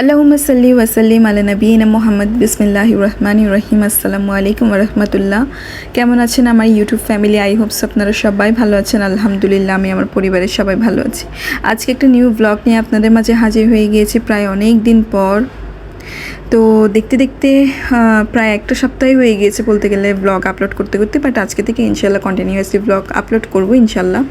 আল্লাহুম্মা সাল্লি ওয়াসাল্লিম আলা নবীনা মোহাম্মদ। বিসমিল্লাহ রহমান রহিম। আসসালামু আলাইকুম রহমতুল্লাহ। কেমন আছেন আমার ইউটিউব ফ্যামিলি? আই হোপস আপনারা সবাই ভালো আছেন। আলহামদুলিল্লাহ, আমি আমার পরিবারের সবাই ভালো আছি। আজকে একটা নিউ ব্লগ নিয়ে আপনাদের মাঝে হাজির হয়ে গিয়েছি প্রায় অনেক দিন পর। তো দেখতে দেখতে প্রায় একটা সপ্তাহে হয়ে গিয়েছে বলতে গেলে ব্লগ আপলোড করতে করতে বাট আজকে থেকে ইনশাল্লাহ কন্টিনিউয়াসলি ব্লগ আপলোড করব ইনশাল্লাহ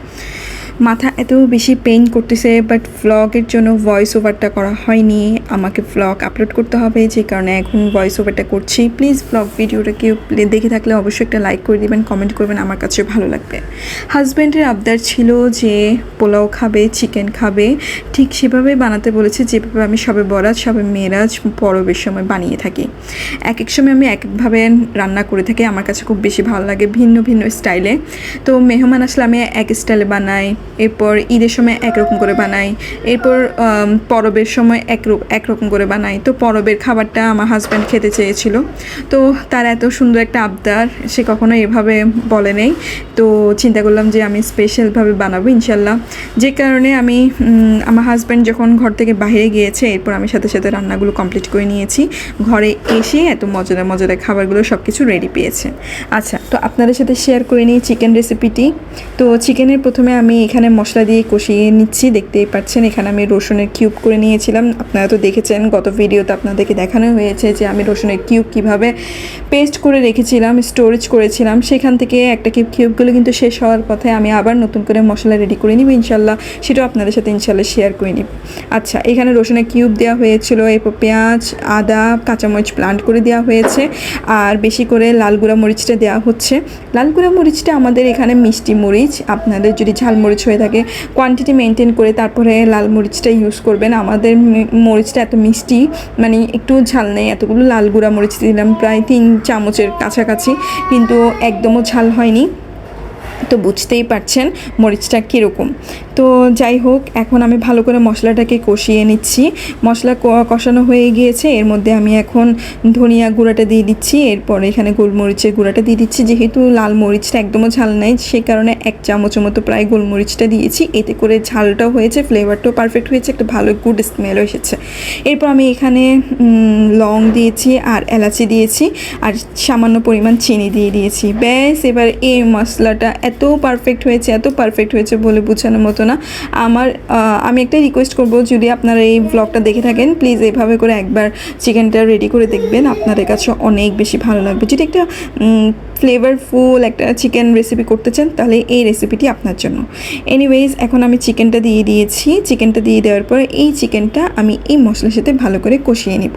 মাথা এত বেশি পেইন করতেছে বাট ভ্লগের জন্য ভয়েস ওভারটা করা হয়নি। আমাকে ভ্লগ আপলোড করতে হবে, যে কারণে এখন ভয়েস ওভারটা করছি। প্লিজ ভ্লগ ভিডিওটা কেউ দেখে থাকলে অবশ্যই একটা লাইক করে দিবেন কমেন্ট করবেন, আমার কাছে ভালো লাগবে। হাজব্যান্ডের আবদার ছিল যে পোলাও খাবে চিকেন খাবে। ঠিক সেভাবে বানাতে বলেছে, যেভাবে আমি সবে বরাজ সবে মেয়েরাজ পরবের সময় বানিয়ে থাকি। এক এক সময় আমি এক একভাবে রান্না করে থাকি, আমার কাছে খুব বেশি ভালো লাগে ভিন্ন ভিন্ন স্টাইলে তো মেহমান আসলে আমি এক স্টাইলে বানাই এরপর ঈদের সময় একরকম করে বানাই। এরপর পরবের সময় এক একরকম করে বানাই। তো পরবের খাবারটা আমার হাজব্যান্ড খেতে চেয়েছিল। তো তার এত সুন্দর একটা আবদার, সে কখনো এভাবে বলে নেই। তো চিন্তা করলাম যে আমি স্পেশালভাবে বানাবো ইনশাল্লাহ। যে কারণে আমি আমার হাজব্যান্ড যখন ঘর থেকে বাইরে গিয়েছে, এরপর আমি সাথে সাথে রান্নাগুলো কমপ্লিট করে নিয়েছি। ঘরে এসে এত মজাদার মজাদার খাবারগুলো সব কিছু রেডি পেয়েছে। আচ্ছা তো আপনাদের সাথে শেয়ার করে নিই চিকেন রেসিপিটি তো চিকেনের প্রথমে আমি এখানে মশলা দিয়ে কষিয়ে নিচ্ছি, দেখতেই পাচ্ছেন এখানে আমি রসুনের কিউব করে নিয়েছিলাম। আপনারা তো দেখেছেন, গত ভিডিওতে আপনাদেরকে দেখানো হয়েছে যে আমি রসুনের কিউব কীভাবে পেস্ট করে রেখেছিলাম স্টোরেজ করেছিলাম। সেখান থেকে একটা কিউব কিউবগুলো কিন্তু শেষ হওয়ার পথে আমি আবার নতুন করে মশলা রেডি করে নিব ইনশাল্লাহ সেটাও আপনাদের সাথে ইনশাল্লাহ শেয়ার করে নিব। আচ্ছা এখানে রসুনের কিউব দেওয়া হয়েছিল, এরপর পেঁয়াজ, আদা, কাঁচামরিচ প্লান্ট করে দেওয়া হয়েছে। আর বেশি করে লাল গুঁড়া মরিচটা দেওয়া হচ্ছে। লাল গুঁড়া মরিচটা আমাদের এখানে মিষ্টি মরিচ। আপনাদের যদি ঝাল মরিচ হয়ে থাকে। কোয়ান্টিটি মেনটেন করে তারপরে লাল মরিচটা ইউজ করবেন। আমাদের মরিচটা এত মিষ্টি মানে একটু ঝাল নেই। এতগুলো লাল গুঁড়া মরিচ দিলাম, প্রায় তিন চামচের কাছাকাছি, কিন্তু একদমও ঝাল হয়নি। তো বুঝতেই পারছেন মরিচটা কীরকম। তো যাই হোক, এখন আমি ভালো করে মশলাটাকে কষিয়ে নিচ্ছি। মশলা কষানো হয়ে গিয়েছে, এর মধ্যে আমি এখন ধনিয়া গুঁড়াটা দিয়ে দিচ্ছি, এরপর এখানে গোলমরিচের গুঁড়াটা দিয়ে দিচ্ছি। যেহেতু লাল মরিচটা একদমও ঝাল নেই সেই কারণে এক চামচের মতো প্রায় গোলমরিচটা দিয়েছি। এতে করে ঝালটাও হয়েছে, ফ্লেভারটাও পারফেক্ট হয়েছে, একটা ভালো গুড স্মেলও এসেছে। এরপর আমি এখানে লং দিয়েছি আর এলাচি দিয়েছি, আর সামান্য পরিমাণ চিনি দিয়ে দিয়েছি। ব্যাস, এবার এই মশলাটা এত পারফেক্ট হয়েছে, এত পারফেক্ট হয়েছে বলে বোঝানোর মতো না। আমার আমি একটা রিকোয়েস্ট করব, যদি আপনারা এই ব্লগটা দেখে থাকেন প্লিজ এইভাবে করে একবার চিকেনটা রেডি করে দেখবেন। আপনাদের কাছে অনেক বেশি ভালো লাগবে। যদি একটা ফ্লেভারফুল একটা চিকেন রেসিপি করতে চান, তাহলে এই রেসিপিটি আপনার জন্য। এনিওয়েজ এখন আমি চিকেনটা দিয়ে দিয়েছি। চিকেনটা দিয়ে দেওয়ার পরে এই চিকেনটা আমি এই মশলার সাথে ভালো করে কষিয়ে নিব।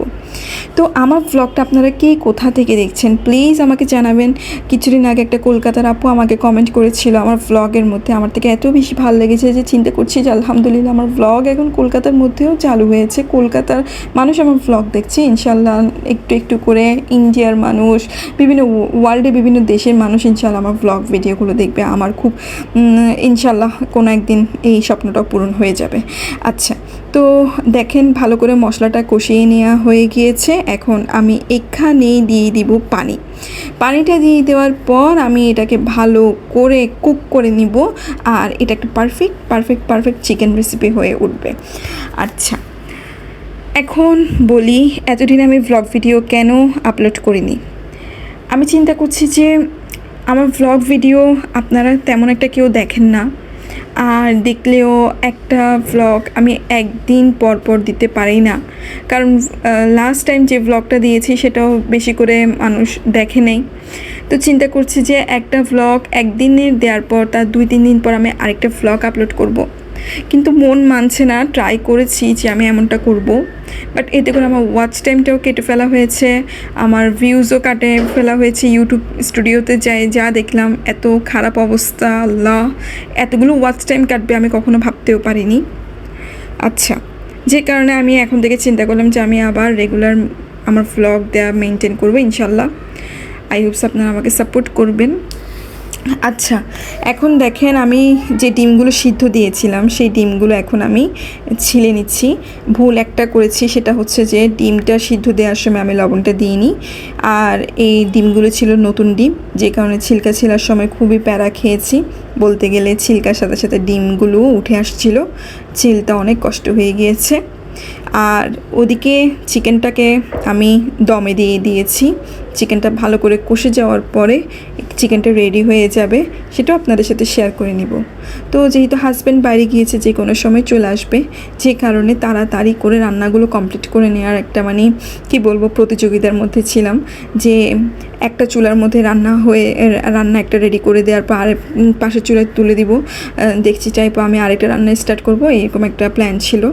তো আমার ব্লগটা আপনারা কে কোথা থেকে দেখছেন প্লিজ আমাকে জানাবেন। কিছুদিন আগে একটা কলকাতার আপু আমাকে কমেন্ট করেছিল, আমার ব্লগের মধ্যে আমার থেকে এত বেশি ভালো লেগেছে যে চিন্তা করছি যে আলহামদুলিল্লাহ আমার ব্লগ এখন কলকাতার মধ্যেও চালু হয়েছে। কলকাতার মানুষ আমার ব্লগ দেখছে ইনশাল্লাহ একটু একটু করে ইন্ডিয়ার মানুষ, বিভিন্ন ওয়ার্ল্ডে বিভিন্ন দেশের মানুষ ইনশাল্লাহ আমার ব্লগ ভিডিওগুলো দেখবে। আমার খুব ইনশাল্লাহ কোনো একদিন এই স্বপ্নটা পূরণ হয়ে যাবে। আচ্ছা তো দেখেন ভালো করে মশলাটা কষিয়ে নেওয়া হয়ে গিয়েছে। এখন আমি এখানেই দিয়ে দিব পানি। পানিটা দিয়ে দেওয়ার পর আমি এটাকে ভালো করে কুক করে নিব আর এটা একটা perfect perfect perfect chicken recipe হয়ে উঠবে। আচ্ছা এখন বলি এতদিন আমি ভ্লগ ভিডিও কেন আপলোড করিনি? আমি চিন্তা করছি যে আমার ভ্লগ ভিডিও আপনারা তেমন একটা কেউ দেখেন না। আর দেখলেও একটা ভ্লগ আমি একদিন পর পর দিতে পারি না কারণ লাস্ট টাইম যে ভ্লগটা দিয়েছি সেটাও বেশি করে মানুষ দেখে নেই তো চিন্তা করছি যে একটা ব্লগ একদিনের দেওয়ার পর তার দুই, তিন দিন পর আমি আরেকটা ভ্লগ আপলোড করব। কিন্তু মন মানছে না ট্রাই করেছি যে আমি এমনটা করব। বাট এতে করে আমার ওয়াচ টাইমটাও কেটে ফেলা হয়েছে, আমার ভিউজও কাটে ফেলা হয়েছে ইউটিউব স্টুডিওতে যাই, যা দেখলাম, এত খারাপ অবস্থা, আল্লাহ, এতগুলো ওয়াচ টাইম কাটবে আমি কখনো ভাবতেও পারিনি। আচ্ছা যে কারণে আমি এখন থেকে চিন্তা করলাম যে আমি আবার রেগুলার আমার ভ্লগ দেওয়া মেনটেন করব ইনশাল্লাহ আই হোপস আপনারা আমাকে সাপোর্ট করবেন। আচ্ছা এখন দেখেন আমি যে ডিমগুলো সিদ্ধ দিয়েছিলাম, সেই ডিমগুলো এখন আমি ছিলে নিচ্ছি। ভুল একটা করেছি, সেটা হচ্ছে যে ডিমটা সিদ্ধ দেওয়ার সময় আমি লবণটা দিইনি। আর এই ডিমগুলো ছিল নতুন ডিম, যে কারণে ছিলকা ছিলার সময় খুবই প্যারা খেয়েছি। বলতে গেলে ছিলকার সাথে সাথে ডিমগুলো উঠে আসছিল ছিলটা অনেক কষ্ট হয়ে গিয়েছে। আর ওদিকে চিকেনটাকে আমি দমে দিয়ে দিয়েছি। চিকেনটা ভালো করে কষে যাওয়ার পরে চিকেনটা রেডি হয়ে যাবে, সেটাও আপনাদের সাথে শেয়ার করে নিব। তো যেহেতু হাজব্যান্ড বাইরে গিয়েছে, যে কোনো সময় চলে আসবে, যে কারণে তাড়াতাড়ি করে রান্নাগুলো কমপ্লিট করে নেওয়ার একটা মানে কি বলব, প্রতিযোগিতার মধ্যে ছিলাম। যে একটা চুলার মধ্যে রান্না হয়ে, রান্না একটা রেডি করে দেওয়ার পর আরেক পাশের চুলায় তুলে দিব। দেখছি চাইব আমি আরেকটা রান্না স্টার্ট করব, এরকম একটা প্ল্যান ছিল।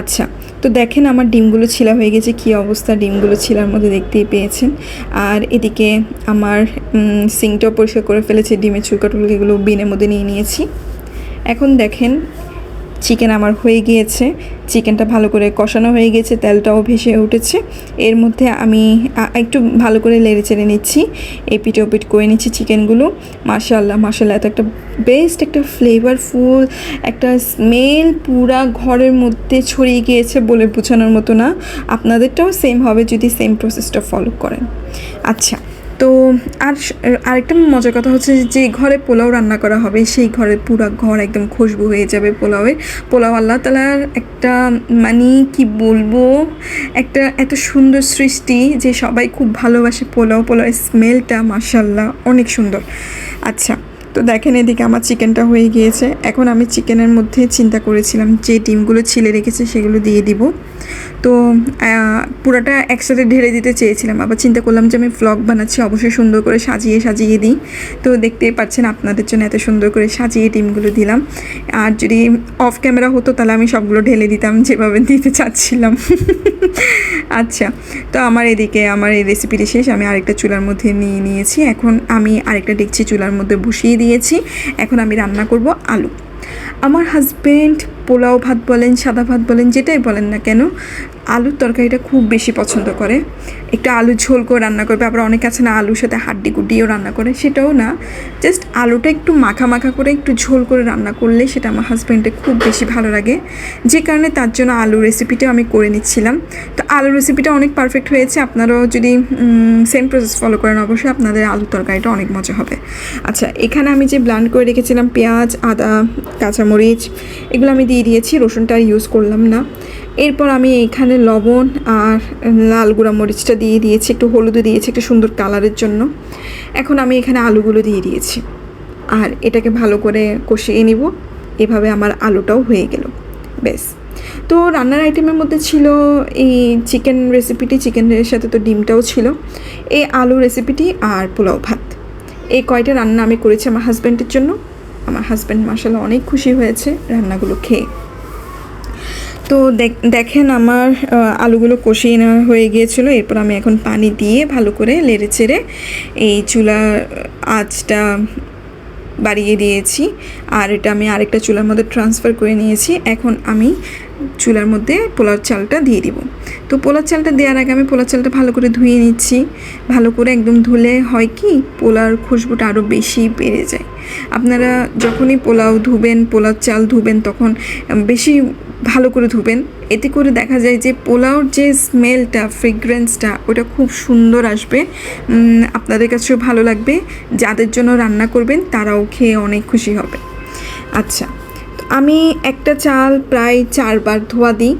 আচ্ছা তো দেখেন আমার ডিমগুলো ছিলা হয়ে গেছে, কী অবস্থা? ডিমগুলো ছিলার মধ্যে দেখতেই পেয়েছেন। আর এদিকে আমার সিঙ্কটাও পরিষ্কার করে ফেলেছি, ডিমের চুলকাটুলো এগুলো বিনের মধ্যে নিয়ে নিয়েছি। এখন দেখেন চিকেন আমার হয়ে গিয়েছে। চিকেনটা ভালো করে কষানো হয়ে গেছে তেলটাও ভেসে উঠেছে। এর মধ্যে আমি একটু ভালো করে লেড়ে চেড়ে নিচ্ছি এই পিঠে ওপিট করে নিচ্ছি চিকেনগুলো মাশাল্লাহ মাশাল্লাহ এত একটা বেস্ট একটা ফ্লেভারফুল একটা স্মেল পুরা ঘরের মধ্যে ছড়িয়ে গিয়েছে বলে বোঝানোর মতো না। আপনাদেরটাও সেম হবে যদি সেম প্রসেসটা ফলো করেন। আচ্ছা তো আর আরেকটা মজার কথা হচ্ছে যে ঘরে পোলাও রান্না করা হবে, সেই ঘরের পুরা ঘর একদম খুশবু হয়ে যাবে পোলাওয়ের পোলাও আল্লাহ তালার একটা মানে কি বলব, একটা এত সুন্দর সৃষ্টি যে সবাই খুব ভালোবাসে পোলাও। পোলাওয়ের স্মেলটা মাসাল্লাহ অনেক সুন্দর। আচ্ছা তো দেখেন এদিকে আমার চিকেনটা হয়ে গিয়েছে। এখন আমি চিকেনের মধ্যে চিন্তা করেছিলাম যে ডিমগুলো ছিলে রেখেছে সেগুলো দিয়ে দিব। তো পুরাটা একসাথে ঢেলে দিতে চেয়েছিলাম। আবার চিন্তা করলাম যে আমি ফ্লগ বানাচ্ছি, অবশ্যই সুন্দর করে সাজিয়ে সাজিয়ে দিই। তো দেখতেই পাচ্ছেন আপনাদের জন্য এত সুন্দর করে সাজিয়ে ডিমগুলো দিলাম। আর যদি অফ ক্যামেরা হতো, তাহলে আমি সবগুলো ঢেলে দিতাম, যেভাবে দিতে চাচ্ছিলাম। আচ্ছা তো আমার এদিকে, আমার এই রেসিপিটি শেষ। আমি আরেকটা চুলার মধ্যে নিয়ে নিয়েছি। এখন আমি আরেকটা ডেকচি চুলার মধ্যে বসিয়ে দিয়েছি। এখন আমি রান্না করব আলু। আমার হাজব্যান্ড পোলাও ভাত বলেন সাদা ভাত বলেন যেটাই বলেন না কেন আলুর তরকারিটা খুব বেশি পছন্দ করে। একটু আলু ঝোল করে রান্না করবে, আবার অনেক আছে না আলুর সাথে হাড্ডি গুডিও রান্না করে, সেটাও না। জাস্ট আলুটা একটু মাখা মাখা করে, একটু ঝোল করে রান্না করলে সেটা আমার হাজব্যান্ডের খুব বেশি ভালো লাগে। যে কারণে তার জন্য আলু রেসিপিটাও আমি করে নিচ্ছিলাম। তো আলু রেসিপিটা অনেক পারফেক্ট হয়েছে, আপনারাও যদি সেম প্রসেস ফলো করেন, অবশ্যই আপনাদের আলু তরকারিটা অনেক মজা হবে। আচ্ছা এখানে আমি যে ব্লান্ড করে রেখেছিলাম, পেঁয়াজ, আদা, কাঁচামরিচ, এগুলো আমি দিয়ে দিয়েছি, রসুনটা ইউজ করলাম না। এরপর আমি এখানে লবণ আর লাল গুঁড়া মরিচটা দিয়ে দিয়েছি, একটু হলুদও দিয়েছি, একটু সুন্দর কালারের জন্য। এখন আমি এখানে আলুগুলো দিয়ে দিয়েছি। আর এটাকে ভালো করে কষিয়ে নিব। এভাবে আমার আলুটাও হয়ে গেল। বেশ তো রান্নার আইটেমের মধ্যে ছিল এই চিকেন রেসিপিটি চিকেনের সাথে তো ডিমটাও ছিল। এই আলু রেসিপিটি আর পোলাও ভাত। এই কয়টা রান্না আমি করেছি আমার হাজব্যান্ডের জন্য। আমার হাজব্যান্ড মাসাল্লাহ অনেক খুশি হয়েছে রান্নাগুলো খেয়ে। তো দেখ- দেখেন আমার আলুগুলো কষিয়ে নেওয়া হয়ে গিয়েছিল। এরপর আমি এখন পানি দিয়ে ভালো করে লেড়ে চেড়ে এই চুলার আঁচটা বাড়িয়ে দিয়েছি। আর এটা আমি আরেকটা চুলার মধ্যে ট্রান্সফার করে নিয়েছি। এখন আমি চুলার মধ্যে পোলার চালটা দিয়ে দিব। তো পোলার চালটা দেওয়ার আগে আমি পোলার চালটা ভালো করে ধুয়ে নিচ্ছি। ভালো করে একদম ধুলে হয় কি পোলার খুশবুটা আরও বেশি বেড়ে যায়। আপনারা যখনই পোলাও ধুবেন পোলার চাল ধুবেন, তখন বেশি ভালো করে ধুবেন। এতে করে দেখা যায় যে পোলাওর যে স্মেলটা ফ্রেগ্রেন্সটা ওটা খুব সুন্দর আসবে। আপনাদের কাছেও ভালো লাগবে। যাদের জন্য রান্না করবেন, তারাও খেয়ে অনেক খুশি হবে। আচ্ছা আমি একটা চাল প্রায় চারবার ধোয়া দিই।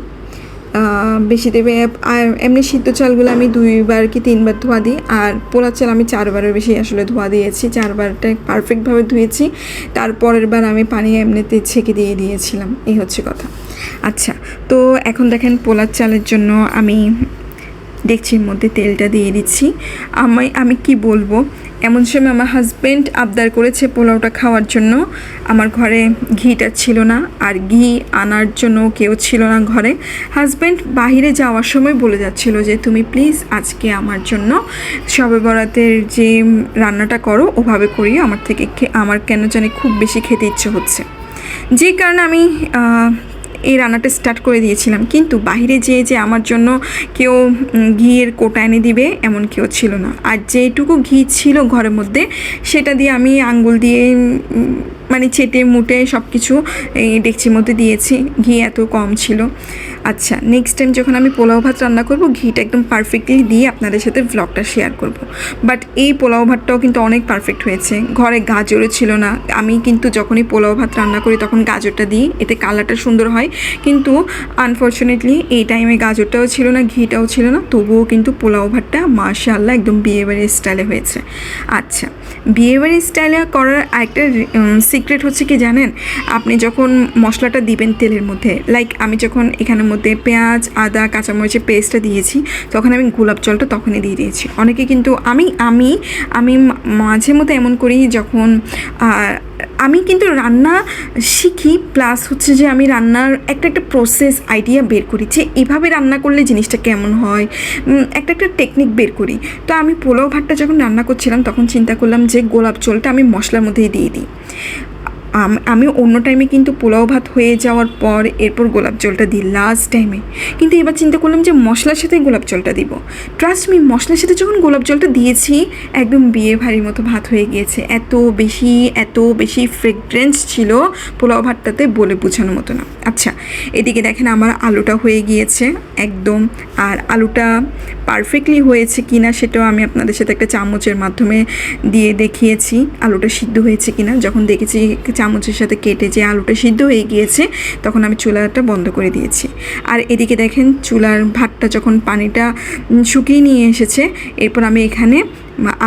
বেশি দেবে। আর এমনি সিদ্ধ চালগুলো আমি দুইবার কি তিনবার ধোয়া দিই, আর পোলার চাল আমি চারবারের বেশি আসলে ধোয়া দিয়েছি। চারবারটা পারফেক্টভাবে ধুয়েছি তারপরের বার আমি পানি এমনিতে ছেঁকে দিয়ে দিয়েছিলাম। এই হচ্ছে কথা। আচ্ছা তো এখন দেখেন পোলার চালের জন্য আমি ডেকচির মধ্যে তেলটা দিয়ে দিচ্ছি। আমি আমি কি বলব? এমন সময় আমার হাজব্যান্ড আবদার করেছে পোলাওটা খাওয়ার জন্য। আমার ঘরে ঘিটা ছিল না, আর ঘি আনার জন্য কেউ ছিল না ঘরে। হাজব্যান্ড বাইরে যাওয়ার সময় বলে যাচ্ছিল যে, তুমি প্লিজ আজকে আমার জন্য সবে বরাতের যে রান্নাটা করো, ওভাবে করিও। আমার থেকে আমার কেন জানি খুব বেশি খেতে ইচ্ছে হচ্ছে। যে কারণে আমি এই রান্নাটা স্টার্ট করে দিয়েছিলাম। কিন্তু বাহিরে যেয়ে যে আমার জন্য কেউ ঘিয়ের কোটা এনে দিবে এমন কেউ ছিল না। আর যেটুকু ঘি ছিল ঘরের মধ্যে, সেটা দিয়ে আমি আঙ্গুল দিয়ে মানে চেটে, মুটে সব কিছু এই ডেকচির মধ্যে দিয়েছি। ঘি এত কম ছিল। আচ্ছা নেক্সট টাইম যখন আমি পোলাও ভাত রান্না করব, ঘিটা একদম পারফেক্টলি দিয়ে আপনাদের সাথে ভ্লগটা শেয়ার করব। বাট এই পোলাও ভাতটাও কিন্তু অনেক পারফেক্ট হয়েছে। ঘরে গাজরও ছিল না। আমি কিন্তু যখনই পোলাও ভাত রান্না করি, তখন গাজরটা দিই। এতে কালারটা সুন্দর হয়। কিন্তু আনফর্চুনেটলি এই টাইমে গাজরটাও ছিল না, ঘিটাও ছিল না। তবুও কিন্তু পোলাও ভাতটা মাশাআল্লাহ একদম বিয়েবাড়ির স্টাইলে হয়েছে। আচ্ছা বিয়েবাড়ির স্টাইলে করার আরেকটা সিক্রেট হচ্ছে কি জানেন? আপনি যখন মশলাটা দিবেন তেলের মধ্যে লাইক আমি যখন এখানের মধ্যে পেঁয়াজ, আদা, কাঁচামরিচের পেস্টটা দিয়েছি। তখন আমি গোলাপ জলটা তখনই দিয়ে দিয়েছি। অনেকে কিন্তু আমি আমি আমি মাঝে মধ্যে এমন করি যখন আমি কিন্তু রান্না শিখি প্লাস হচ্ছে যে আমি রান্নার একটা একটা প্রসেস আইডিয়া বের করি যে এভাবে রান্না করলে জিনিসটা কেমন হয়। একটা একটা টেকনিক বের করি। তো আমি পোলাও ভাতটা যখন রান্না করছিলাম, তখন চিন্তা করলাম যে গোলাপ জলটা আমি মশলার মধ্যেই দিয়ে দিই। আম- অন্য টাইমে কিন্তু পোলাও ভাত হয়ে যাওয়ার পর এরপর গোলাপ জলটা দিই লাস্ট টাইমে কিন্তু এবার চিন্তা করলাম যে মশলার সাথেই গোলাপ জলটা দিব। ট্রাস্ট মি মশলার সাথে যখন গোলাপ জলটা দিয়েছি, একদম বিয়ে ভারীর মতো ভাত হয়ে গিয়েছে। এত বেশি এত বেশি ফ্রেগরেন্স ছিল পোলাও ভাতটাতে বলে বোঝানোর মতো না। আচ্ছা এদিকে দেখেন আমার আলুটা হয়ে গিয়েছে একদম। আর আলুটা পারফেক্টলি হয়েছে কি না সেটাও আমি আপনাদের সাথে একটা চামচের মাধ্যমে দিয়ে দেখিয়েছি। আলুটা সিদ্ধ হয়েছে কি না যখন দেখেছি চামচের সাথে কেটে যে আলুটা সিদ্ধ হয়ে গিয়েছে, তখন আমি চুলাটা বন্ধ করে দিয়েছি। আর এদিকে দেখেন চুলার ভাতটা যখন পানিটা শুকিয়ে নিয়ে এসেছে, এরপর আমি এখানে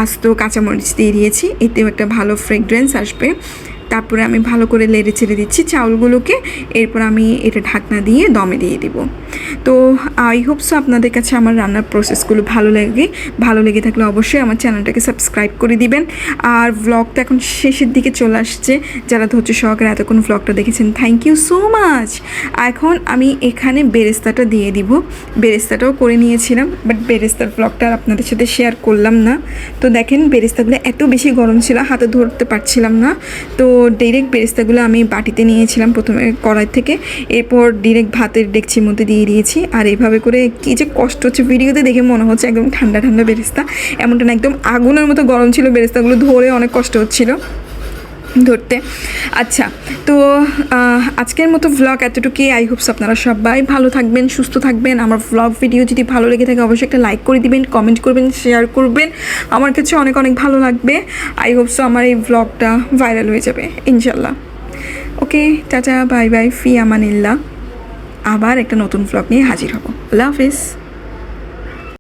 আস্ত কাঁচামরিচ দিয়ে দিয়েছি। এতেও একটা ভালো ফ্রেগরেন্স আসবে। তারপরে আমি ভালো করে লেড়ে ছেড়ে দিচ্ছি চাউলগুলোকে। এরপর আমি এটা ঢাকনা দিয়ে দমে দিয়ে দিব। তো, আই হোপ সো আপনাদের কাছে আমার রান্নার প্রসেসগুলো ভালো লাগে। ভালো লেগে থাকলে অবশ্যই আমার চ্যানেলটাকে সাবস্ক্রাইব করে দিবেন। আর ভ্লগটা এখন শেষের দিকে চলে আসছে। যারা ধৈর্য সহকারে এতক্ষণ ব্লগটা দেখেছেন থ্যাংক ইউ সো মাচ এখন আমি এখানে বেরেস্তাটা দিয়ে দিব। বেরেস্তাটাও করে নিয়েছিলাম বাট বেরেস্তার ব্লগটা আপনাদের সাথে শেয়ার করলাম না। তো দেখেন, বেরেস্তাগুলো এত বেশি গরম ছিল, হাতে ধরতে পারছিলাম না। তো ডিরেক্ট বেরেস্তাগুলো আমি বাটিতে নিয়েছিলাম প্রথমে কড়াই থেকে। এরপর ডিরেক্ট ভাতের ডেকচির মধ্যে দিয়ে দিয়েছি। আর এইভাবে করে কী যে কষ্ট হচ্ছে ভিডিওতে দেখে মনে হচ্ছে একদম ঠান্ডা ঠান্ডা বেরেস্তা এমনটা না, একদম আগুনের মতো গরম ছিল বেরেস্তাগুলো ধরে অনেক কষ্ট হচ্ছিল। ধরতে। আচ্ছা তো আজকের মতো ভ্লগ এতটুকুই। আই হোপস আপনারা সবাই ভালো থাকবেন, সুস্থ থাকবেন। আমার ভ্লগ ভিডিও যদি ভালো লেগে থাকে, অবশ্যই একটা লাইক করে দিবেন কমেন্ট করবেন শেয়ার করবেন। আমার কাছে অনেক অনেক ভালো লাগবে। আই হোপস আমার এই ভ্লগটা ভাইরাল হয়ে যাবে ইনশাল্লাহ ওকে টাটা বাই বাই ফি আমানিল্লা আবার একটা নতুন ভ্লগ নিয়ে হাজির হব। আল্লাহ হাফিজ।